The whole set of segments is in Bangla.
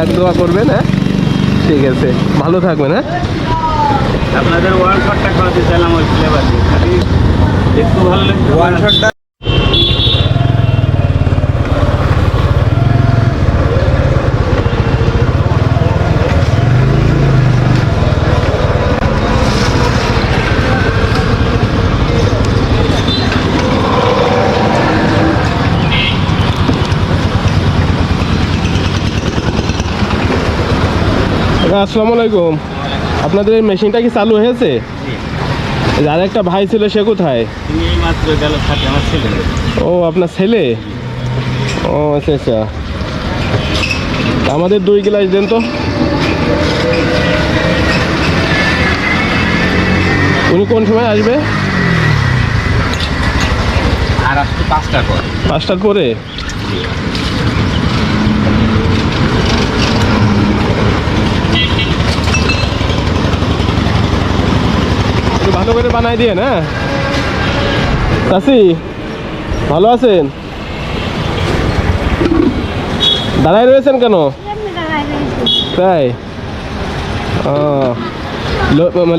লাখ দোয়া করবেন হ্যাঁ? ঠিক আছে। ভালো থাকবেন হ্যাঁ? আপনাদের ওয়ান শটটা খাওয়াতে চাইলাম ওই ফ্লেভার একটু ভালো লাগছে। ওয়ান শটটা কাকা, আসসালামু আলাইকুম। আপনাদের এই মেশিনটা কি চালু হয়েছে? আর একটা ভাই ছিল সে কোথায়? ও আপনার ছেলে? ও আচ্ছা আচ্ছা। আমাদের দুই গ্লাস দেন তো। উনি কোন সময় আসবে? আর আসতে পাঁচটা কর পাঁচটার পরে? একটু ভালো করে বানাই দিয়ে না? চাষি ভালো আছেন? দাঁড়ায় রয়েছেন কেন? তাই?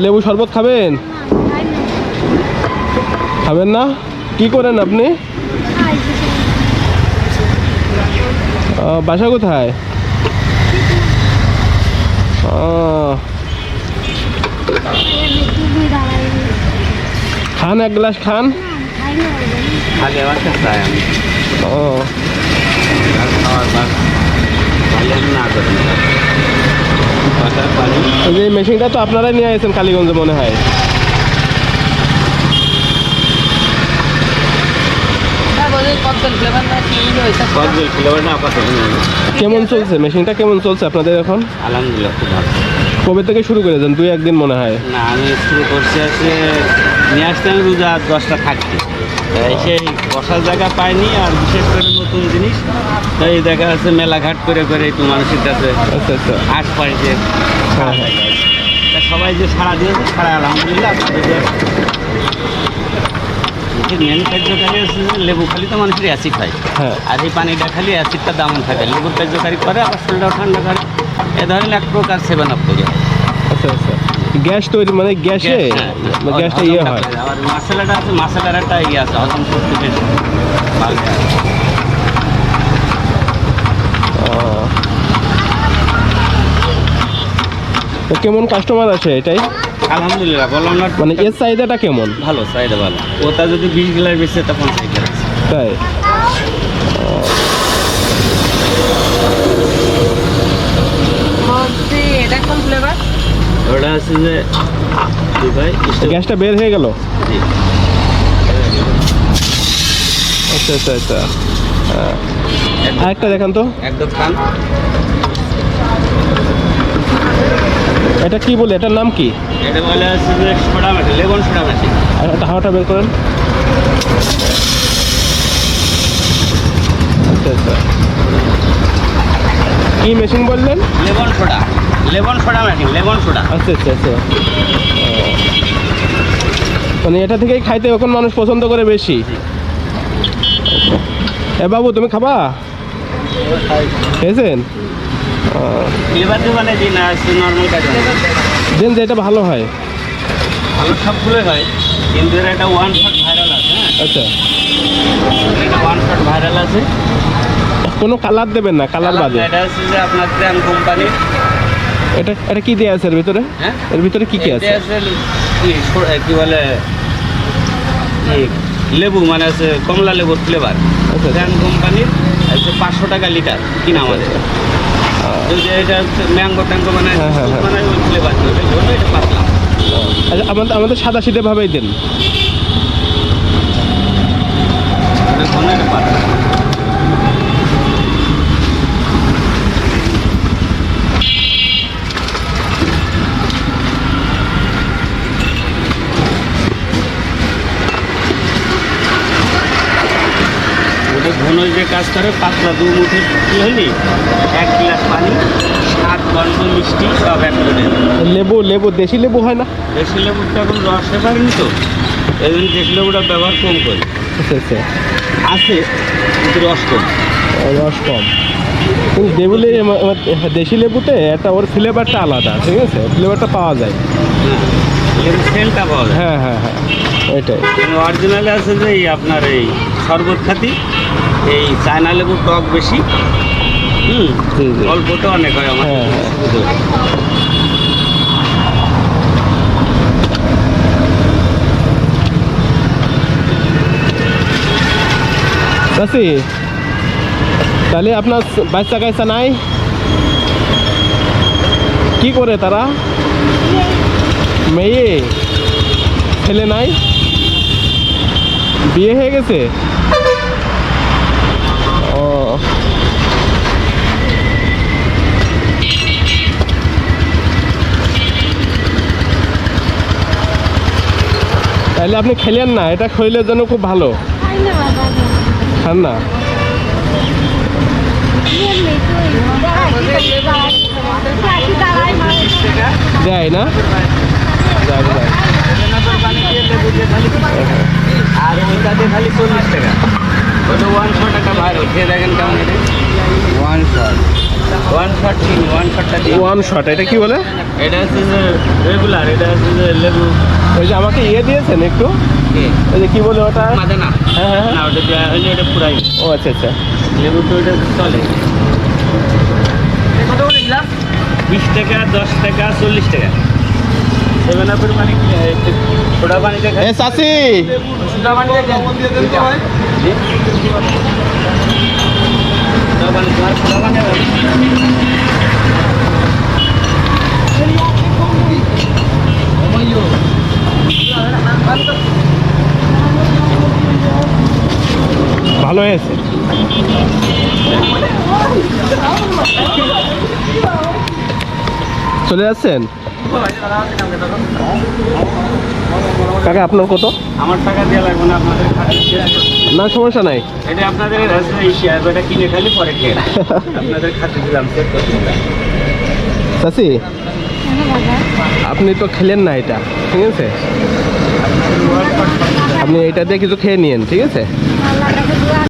লেবু শরবত খাবেন? খাবেন না? কি করেন আপনি? বাসা কোথায়? ও, খান এক গ্লাস খান। ও। এই মেশিনটা তো আপনারাই নিয়ে আসছেন কালীগঞ্জে মনে হয়। কেমন চলছে? মেশিনটা কেমন চলছে আপনাদের এখন? আলহামদুলিল্লাহ কবে থেকে শুরু করেছেন? দুই একদিন মনে হয়। না আমি শুরু করছি আসে নিয়ে আসতে আমি রোজা দশটা থাকছি। সেই বসার জায়গা পাইনি আর বিশেষ করে নতুন জিনিস। তাই দেখা যাচ্ছে মেলাঘাট করে করে একটু মানুষের কাছে আচ্ছা আচ্ছা। আশপাশে হ্যাঁ, হ্যাঁ। সবাই যে সারা দিয়েছে সারা আলহামদুলিল্লাহ যে মেন কার্যকারী লেবু খালি তো মানুষের অ্যাসিড হয়। হ্যাঁ। আর এই পানিটা খালি অ্যাসিডটা দামন থাকে। লেবুর কার্যকারী করে আবার শরীরটাও ঠান্ডা করে। এ ধরনের এক প্রকার সেভেন আপ হয় আচ্ছা আচ্ছা। গ্যাস তৈরি মানে গ্যাসে গ্যাস, হ্যাঁ, মানে গ্যাসটা ইয়ে হয়। মশলাটা আছে মশলার একটা ইয়ে আছে হজম করতে বেশ হয়। কেমন কাস্টমার আছে এটাই? আলহামদুলিল্লাহ বললাম না মানে এর চাহিদাটা কেমন? ভালো চাহিদা ভালো। ওটা যদি বিশ গিলার বেশি তখন চাহিদা তাই? আছে যে গ্যাসটা বের হয়ে গেল। আচ্ছা আচ্ছা আচ্ছা। আরেকটা দেখান তো। একদম খান। এটা কি বলে? এটার নাম কি? এটা বলে আছে যে soda machine lemon soda machine আর একটা হাওয়াটা বের করেন। আচ্ছা আচ্ছা। কি মেশিন বললেন? Lemon soda. Lemon soda machine lemon soda. আচ্ছা আচ্ছা আচ্ছা। মানে এটা থেকেই খাইতে এখন মানুষ পছন্দ করে বেশি? এ বাবু তুমি খাবা? খেয়েছেন? দোকানে দিন আছে নর্মাল কাজ দেন যে এটা ভালো হয়। ভালো সবগুলোই হয় কিন্তু একটা ওয়ান শট ভাইরাল আছে হ্যাঁ? আচ্ছা। এটা ওয়ান শট ভাইরাল আছে। কোনো কালার দেবেন না কালার বাদে। এটা হচ্ছে যে আপনার কোম্পানি এটা এটা কি দেওয়া আছে এর ভিতরে? হ্যাঁ? এর ভিতরে কি কি আছে? কি বলে লেবু মানে আছে কমলা লেবুর ফ্লেভার আচ্ছা। ট্রেন কোম্পানির পাঁচশো টাকা লিটার কিনা আমাদের। যদি এটা হচ্ছে ম্যাঙ্গো ট্যাঙ্গো মানে হ্যাঁ, হ্যাঁ, হ্যাঁ। মানে ফ্লেভার এটা পাতলা আচ্ছা আমাদের আমাদের সাদা সিধে ভাবেই দেন এটা ঘন, এটা পাতলা ঘন যে কাজ করে পাতলা দু মুঠে কি হলি এক গ্লাস পানি সাত গন্ধ মিষ্টি সব এক করে লেবু লেবু দেশি লেবু হয় না? দেশি লেবুটা এখন রসে পারিনি তো। এই জন্য দেশি লেবুটা ব্যবহার কম করি। আছে কিন্তু রস কম। রস কম। দেবুলি দেশি লেবুতে একটা ওর ফ্লেভারটা আলাদা ঠিক আছে? ফ্লেভারটা পাওয়া যায়। লেবু সেন্টটা পাওয়া যায়। হ্যাঁ হ্যাঁ হ্যাঁ এটাই। অরিজিনালে আছে যে আপনার এই শরবত খাতি? এই চায়না লেবু টক বেশি। হুম জি, জি। অল্পতে অনেক হয় আমার। হ্যাঁ, হ্যাঁ। চাষি তাহলে আপনার বাচ্চা কাচ্চা নাই? কি করে তারা? মেয়ে? ছেলে নাই? বিয়ে হয়ে গেছে ও তাহলে আপনি খেলেন না এটা শরীরের জন্য খুব ভালো। খান না। দেয় না যাক, যাক। খালি আর ওইটা দিয়ে খালি চল্লিশ টাকা ওটা ওয়ান শট একটা ভাই খেয়ে দেখেন কেমন one shot one shot one শটটা ওয়ান শট এটা কি বলে? এটা হচ্ছে যে রেগুলার এটা হচ্ছে যে লেবু। ওই যে আমাকে ইয়ে দিয়েছেন একটু? ওই যে কি বলে ওটা? মাঝে না হ্যাঁ হ্যাঁ হ্যাঁ। না ওটা দেওয়া হয়নি ওটা পুরাই। ও আচ্ছা আচ্ছা। লেবু তো ওটা চলে। বিশ টাকা দশ টাকা চল্লিশ টাকা। সেভেন আপের মানে পানি পানি ভালো হয়েছে। চলে যাচ্ছেন? কাকা আপনার কত? আমার টাকা দেওয়া লাগবে না আপনাদের। না সমস্যা নাই। এটা আপনাদের শেয়ার এটা কিনে খালি পরে খেয়ে আপনাদের খাতে দিলাম বাবা? আপনি তো খেলেন না এটা ঠিক আছে? আপনি এটা দিয়ে কিছু খেয়ে নিন ঠিক আছে?